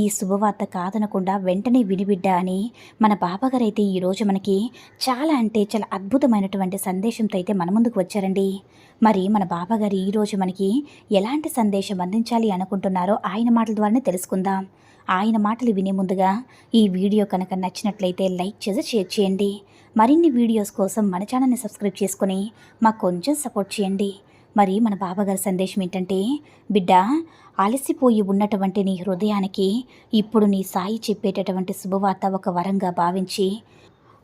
ఈ శుభవార్త కాదనకుండా వెంటనే వినిబిడ్డ అని మన బాబాగారు అయితే ఈరోజు మనకి చాలా అంటే చాలా అద్భుతమైనటువంటి సందేశంతో అయితే మన ముందుకు వచ్చారండి. మరి మన బాబాగారు ఈరోజు మనకి ఎలాంటి సందేశం అందించాలి అనుకుంటున్నారో ఆయన మాటల ద్వారానే తెలుసుకుందాం. ఆయన మాటలు వినే ముందుగా ఈ వీడియో కనుక నచ్చినట్లయితే లైక్ చేసి షేర్ చేయండి. మరిన్ని వీడియోస్ కోసం మన ఛానల్ని సబ్స్క్రైబ్ చేసుకొని మాకు కొంచెం సపోర్ట్ చేయండి. మరి మన బాబాగారి సందేశం ఏంటంటే బిడ్డ అలసిపోయి ఉన్నటువంటి నీ హృదయానికి ఇప్పుడు నీ సాయి చెప్పేటటువంటి శుభవార్త ఒక వరంగా భావించి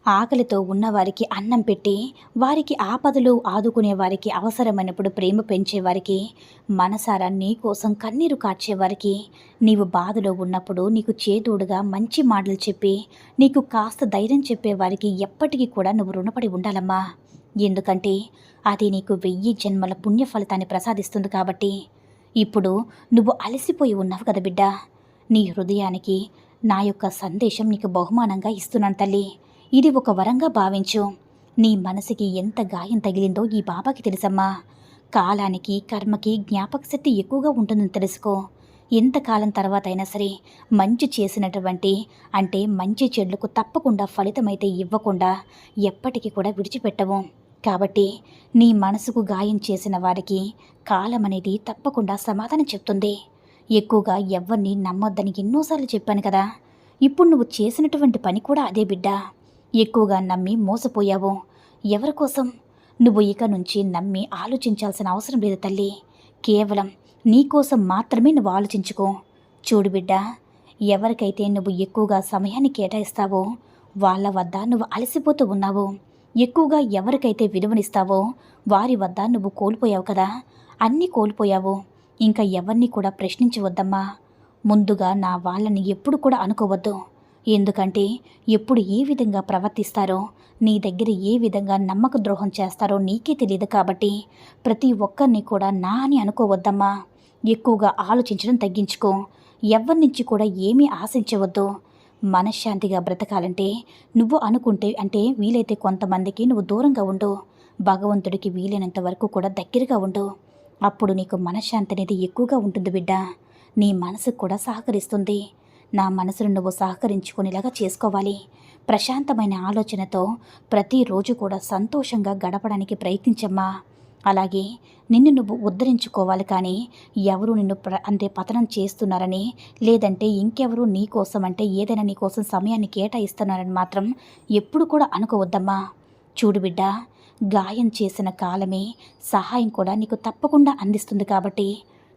ఆకలితో ఉన్నవారికి అన్నం పెట్టి వారికి ఆపదలు ఆదుకునే వారికి అవసరమైనప్పుడు ప్రేమ పెంచేవారికి మనసారా నీ కోసం కన్నీరు కార్చేవారికి నీవు బాధలో ఉన్నప్పుడు నీకు చేదోడుగా మంచి మాటలు చెప్పి నీకు కాస్త ధైర్యం చెప్పేవారికి ఎప్పటికీ కూడా నువ్వు రుణపడి ఉండాలమ్మా. ఎందుకంటే అది నీకు వెయ్యి జన్మల పుణ్య ఫలితాన్ని ప్రసాదిస్తుంది కాబట్టి. ఇప్పుడు నువ్వు అలసిపోయి ఉన్నావు కదా బిడ్డ. నీ హృదయానికి నా యొక్క సందేశం నీకు బహుమానంగా ఇస్తున్నాను తల్లి. ఇది ఒక వరంగా భావించు. నీ మనసుకి ఎంత గాయం తగిలిందో ఈ బాబాకి తెలుసమ్మా. కాలానికి కర్మకి జ్ఞాపక శక్తి ఎక్కువగా ఉంటుందని తెలుసుకో. ఎంతకాలం తర్వాత అయినా సరే మంచి చేసినటువంటి అంటే మంచి చెడులకు తప్పకుండా ఫలితమైతే ఇవ్వకుండా ఎప్పటికీ కూడా విడిచిపెట్టవు. కాబట్టి నీ మనసుకు గాయం చేసిన వారికి కాలం అనేది తప్పకుండా సమాధానం చెప్తుంది. ఎక్కువగా ఎవరిని నమ్మొద్దని ఎన్నోసార్లు చెప్పాను కదా. ఇప్పుడు నువ్వు చేసినటువంటి పని కూడా అదే బిడ్డ. ఎక్కువగా నమ్మి మోసపోయావు. ఎవరి కోసం? నువ్వు ఇక నుంచి నమ్మి ఆలోచించాల్సిన అవసరం లేదు తల్లి. కేవలం నీకోసం మాత్రమే నువ్వు ఆలోచించుకో. చూడు బిడ్డ ఎవరికైతే నువ్వు ఎక్కువగా సమయాన్ని కేటాయిస్తావో వాళ్ళ వద్ద నువ్వు అలసిపోతూ ఉన్నావు. ఎక్కువగా ఎవరికైతే విలువనిస్తావో వారి వద్ద నువ్వు కోల్పోయావు కదా. అన్నీ కోల్పోయావు. ఇంకా ఎవరిని కూడా ప్రశ్నించవద్దమ్మా. ముందుగా నా వాళ్ళని ఎప్పుడు కూడా అనుకోవద్దు. ఎందుకంటే ఎప్పుడు ఏ విధంగా ప్రవర్తిస్తారో నీ దగ్గర ఏ విధంగా నమ్మక ద్రోహం చేస్తారో నీకే తెలియదు కాబట్టి ప్రతి ఒక్కరిని కూడా నా అని అనుకోవద్దమ్మా. ఎక్కువగా ఆలోచించడం తగ్గించుకో. ఎవరి నుంచి కూడా ఏమీ ఆశించవద్దు. మనశ్శాంతిగా బ్రతకాలంటే నువ్వు అనుకుంటే అంటే వీలైతే కొంతమందికి నువ్వు దూరంగా ఉండు. భగవంతుడికి వీలైనంత వరకు కూడా దగ్గరగా ఉండు. అప్పుడు నీకు మనశ్శాంతి అనేది ఎక్కువగా ఉంటుంది బిడ్డ. నీ మనసు కూడా సహకరిస్తుంది. నా మనసును నువ్వు సహకరించుకునేలాగా చేసుకోవాలి. ప్రశాంతమైన ఆలోచనతో ప్రతిరోజు కూడా సంతోషంగా గడపడానికి ప్రయత్నించమ్మా. అలాగే నిన్ను నువ్వు ఉద్ధరించుకోవాలి కానీ ఎవరు నిన్ను ప్ర అంటే పతనం చేస్తున్నారని లేదంటే ఇంకెవరు నీ కోసం అంటే ఏదైనా నీ కోసం సమయాన్ని కేటాయిస్తున్నారని మాత్రం ఎప్పుడు కూడా అనుకోవద్దమ్మా. చూడు బిడ్డ గాయం చేసిన కాలమే సహాయం కూడా నీకు తప్పకుండా అందిస్తుంది కాబట్టి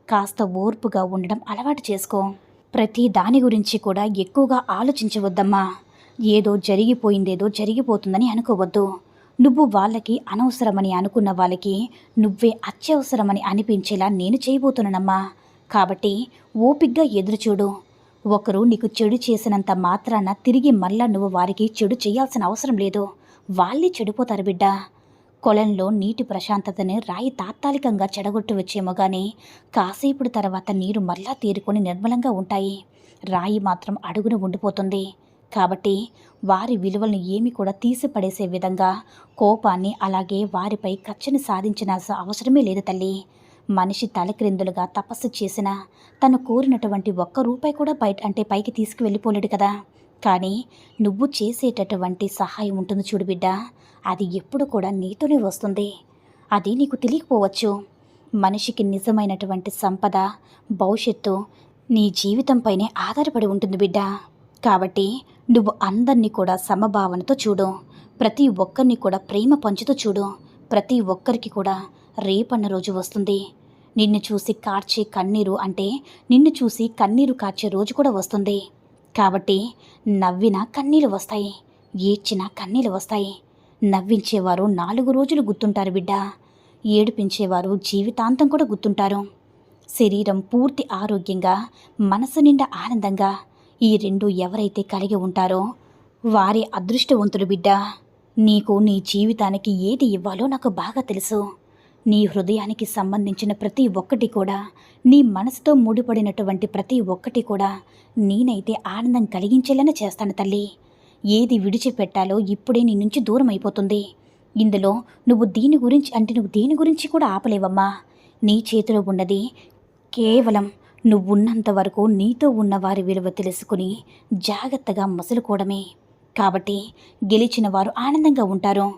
కాస్త ఓర్పుగా ఉండడం అలవాటు చేసుకో. ప్రతి దాని గురించి కూడా ఎక్కువగా ఆలోచించవద్దమ్మా. ఏదో జరిగిపోయిందేదో జరిగిపోతుందని అనుకోవద్దు. నువ్వు వాళ్ళకి అనవసరమని అనుకున్న వాళ్ళకి నువ్వే అత్యవసరమని అనిపించేలా నేను చేయబోతున్నానమ్మా. కాబట్టి ఓపిగ్గా ఎదురుచూడు. ఒకరు నీకు చెడు చేసినంత మాత్రాన తిరిగి మళ్ళా నువ్వు వారికి చెడు చేయాల్సిన అవసరం లేదు. వాళ్ళే చెడిపోతారు బిడ్డ. కొలంలో నీటి ప్రశాంతతని రాయి తాత్కాలికంగా చెడగొట్టు వచ్చేమో కానీ కాసేపుడు తర్వాత నీరు మరలా తీరుకొని నిర్మలంగా ఉంటాయి. రాయి మాత్రం అడుగున ఉండిపోతుంది. కాబట్టి వారి విలువలను ఏమి కూడా తీసిపడేసే విధంగా కోపాన్ని అలాగే వారిపై కచ్చని సాధించిన అవసరమే లేదు తల్లి. మనిషి తలక్రిందులుగా తపస్సు చేసిన తను కోరినటువంటి ఒక్క రూపాయి కూడా బయట అంటే పైకి తీసుకువెళ్ళిపోలేడు కదా. కానీ నువ్వు చేసేటటువంటి సహాయం ఉంటుంది చూడు బిడ్డ. అది ఎప్పుడు కూడా నీతోనే వస్తుంది. అది నీకు తెలియకపోవచ్చు. మనిషికి నిజమైనటువంటి సంపద భవిష్యత్తు నీ జీవితంపైనే ఆధారపడి ఉంటుంది బిడ్డ. కాబట్టి నువ్వు అందరినీ కూడా సమభావనతో చూడు. ప్రతి ఒక్కరిని కూడా ప్రేమ పంచుతూ చూడు. ప్రతి ఒక్కరికి కూడా రేపన్న రోజు వస్తుంది. నిన్ను చూసి కార్చే కన్నీరు అంటే నిన్ను చూసి కన్నీరు కార్చే రోజు కూడా వస్తుంది. కాబట్టి నవ్విన కన్నీళ్ళు వస్తాయి. ఏడ్చిన కన్నీళ్ళు వస్తాయి. నవ్వించేవారు నాలుగు రోజులు గుర్తుంటారు బిడ్డ. ఏడిపించేవారు జీవితాంతం కూడా గుర్తుంటారు. శరీరం పూర్తి ఆరోగ్యంగా మనసు నిండా ఆనందంగా ఈ రెండు ఎవరైతే కలిగి ఉంటారో వారి అదృష్టవంతుడు బిడ్డ నీకు నీ జీవితానికి ఏది ఇవ్వాలో నాకు బాగా తెలుసు. నీ హృదయానికి సంబంధించిన ప్రతి ఒక్కటి కూడా నీ మనసుతో ముడిపడినటువంటి ప్రతి ఒక్కటి కూడా నేనైతే ఆనందం కలిగించేలానే చేస్తాను తల్లి. ఏది విడిచిపెట్టాలో ఇప్పుడే నీ నుంచి దూరం అయిపోతుంది. ఇందులో నువ్వు దీని గురించి అంటే నువ్వు దేని గురించి కూడా ఆపలేవమ్మా. నీ చేతిలో ఉన్నది కేవలం నువ్వున్నంత వరకు నీతో ఉన్న వారి విలువ తెలుసుకుని జాగ్రత్తగా మసులుకోవడమే. కాబట్టి గెలిచిన వారు ఆనందంగా ఉంటారు.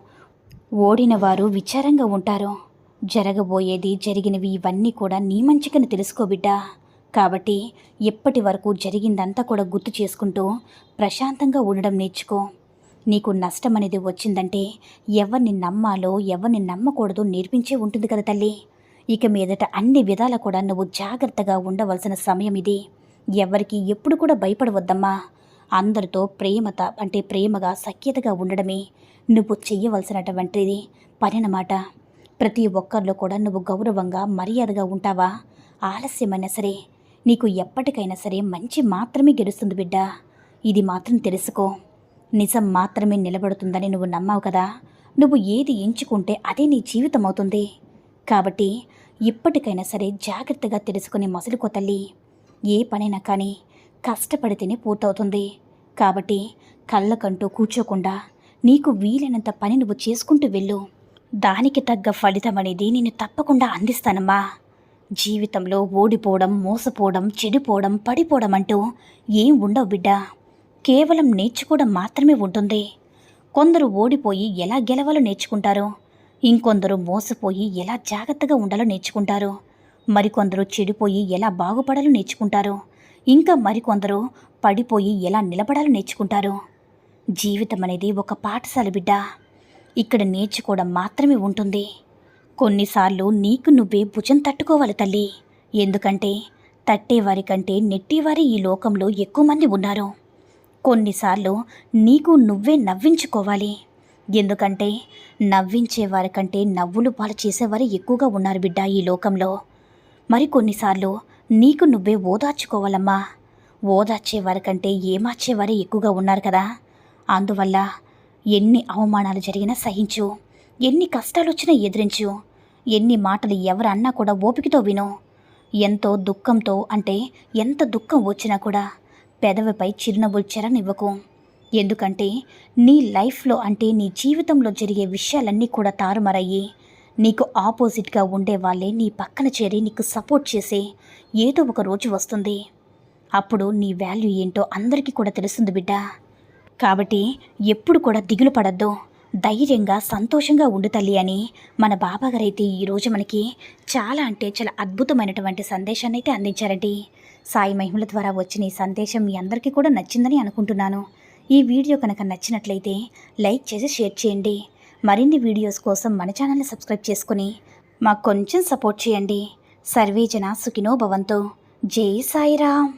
ఓడిన వారు విచారంగా ఉంటారు. జరగబోయేది జరిగినవి ఇవన్నీ కూడా నీ మంచికని తెలుసుకో బిడ్డా. కాబట్టి ఎప్పటి వరకు జరిగిందంతా కూడా గుర్తు చేసుకుంటూ ప్రశాంతంగా ఉండడం నేర్చుకో. నీకు నష్టం అనేది వచ్చిందంటే ఎవరిని నమ్మాలో ఎవరిని నమ్మకూడదో నేర్పించే ఉంటుంది కదా తల్లి. ఇక మీదట అన్ని విధాల కూడా నువ్వు జాగ్రత్తగా ఉండవలసిన సమయం ఇది. ఎవరికి ఎప్పుడు కూడా భయపడవద్దమ్మా. అందరితో ప్రేమత అంటే ప్రేమగా సఖ్యతగా ఉండడమే నువ్వు చెయ్యవలసినటువంటిది. పనినమాట ప్రతి ఒక్కరిలో కూడా నువ్వు గౌరవంగా మర్యాదగా ఉంటావా? ఆలస్యమైనా సరే నీకు ఎప్పటికైనా సరే మంచి మాత్రమే గెలుస్తుంది బిడ్డ. ఇది మాత్రం తెలుసుకో. నిజం మాత్రమే నిలబడుతుందని నువ్వు నమ్మావు కదా. నువ్వు ఏది ఎంచుకుంటే అదే నీ జీవితం అవుతుంది కాబట్టి ఇప్పటికైనా సరే జాగ్రత్తగా తెలుసుకునే మసులుకో తల్లి. ఏ పనైనా కానీ కష్టపడితేనే పూర్తవుతుంది. కాబట్టి కళ్ళకంటూ కూర్చోకుండా నీకు వీలైనంత పని నువ్వు చేసుకుంటూ వెళ్ళు. దానికి తగ్గ ఫలితం అనేది నేను తప్పకుండా అందిస్తానమ్మా. జీవితంలో ఓడిపోవడం మోసపోవడం చెడిపోవడం పడిపోవడం అంటూ ఏం ఉండవు బిడ్డ. కేవలం నేర్చుకోవడం మాత్రమే ఉంటుంది. కొందరు ఓడిపోయి ఎలా గెలవాలో నేర్చుకుంటారు? ఇంకొందరు మోసపోయి ఎలా జాగ్రత్తగా ఉండాలో నేర్చుకుంటారు. మరికొందరు చెడిపోయి ఎలా బాగుపడాలో నేర్చుకుంటారు. ఇంకా మరికొందరు పడిపోయి ఎలా నిలబడాలో నేర్చుకుంటారు. జీవితం అనేది ఒక పాఠశాల బిడ్డ. ఇక్కడ నేర్చుకోవడం మాత్రమే ఉంటుంది. కొన్నిసార్లు నీకు నువ్వే భుజం తట్టుకోవాలి తల్లి. ఎందుకంటే తట్టేవారి కంటే నెట్టేవారి ఈ లోకంలో ఎక్కువ మంది ఉన్నారు. కొన్నిసార్లు నీకు నువ్వే నవ్వించుకోవాలి. ఎందుకంటే నవ్వించేవారి కంటే నవ్వులు పాలు చేసేవారు ఎక్కువగా ఉన్నారు బిడ్డ ఈ లోకంలో. మరి కొన్నిసార్లు నీకు నువ్వే ఓదార్చుకోవాలమ్మా. ఓదార్చేవారి కంటే ఏమార్చేవారే ఎక్కువగా ఉన్నారు కదా. అందువల్ల ఎన్ని అవమానాలు జరిగినా సహించు. ఎన్ని కష్టాలు వచ్చినా ఎదిరించు. ఎన్ని మాటలు ఎవరన్నా కూడా ఓపికతో విను. ఎంతో దుఃఖంతో అంటే ఎంత దుఃఖం వచ్చినా కూడా పెదవిపై చిరునవ్వులు చెరనివ్వకు. ఎందుకంటే నీ లైఫ్లో అంటే నీ జీవితంలో జరిగే విషయాలన్నీ కూడా తారుమారయ్యి. నీకు ఆపోజిట్గా ఉండే వాళ్ళే నీ పక్కన చేరి నీకు సపోర్ట్ చేసే ఏదో ఒక రోజు వస్తుంది. అప్పుడు నీ వాల్యూ ఏంటో అందరికీ కూడా తెలుస్తుంది బిడ్డ. కాబట్టి ఎప్పుడు కూడా దిగులు పడద్దు. ధైర్యంగా సంతోషంగా ఉండు తల్లి అని మన బాబాగారు అయితే ఈరోజు మనకి చాలా అంటే చాలా అద్భుతమైనటువంటి సందేశాన్ని అయితే అందించారండి. సాయి మహిమల ద్వారా వచ్చిన ఈ సందేశం మీ అందరికీ కూడా నచ్చిందని అనుకుంటున్నాను. ఈ వీడియో కనుక నచ్చినట్లయితే లైక్ చేసి షేర్ చేయండి. మరిన్ని వీడియోస్ కోసం మన ఛానల్ని సబ్స్క్రైబ్ చేసుకుని మాకు కొంచెం సపోర్ట్ చేయండి. సర్వేజన సుఖినో భవంతు. జై సాయిరామ్.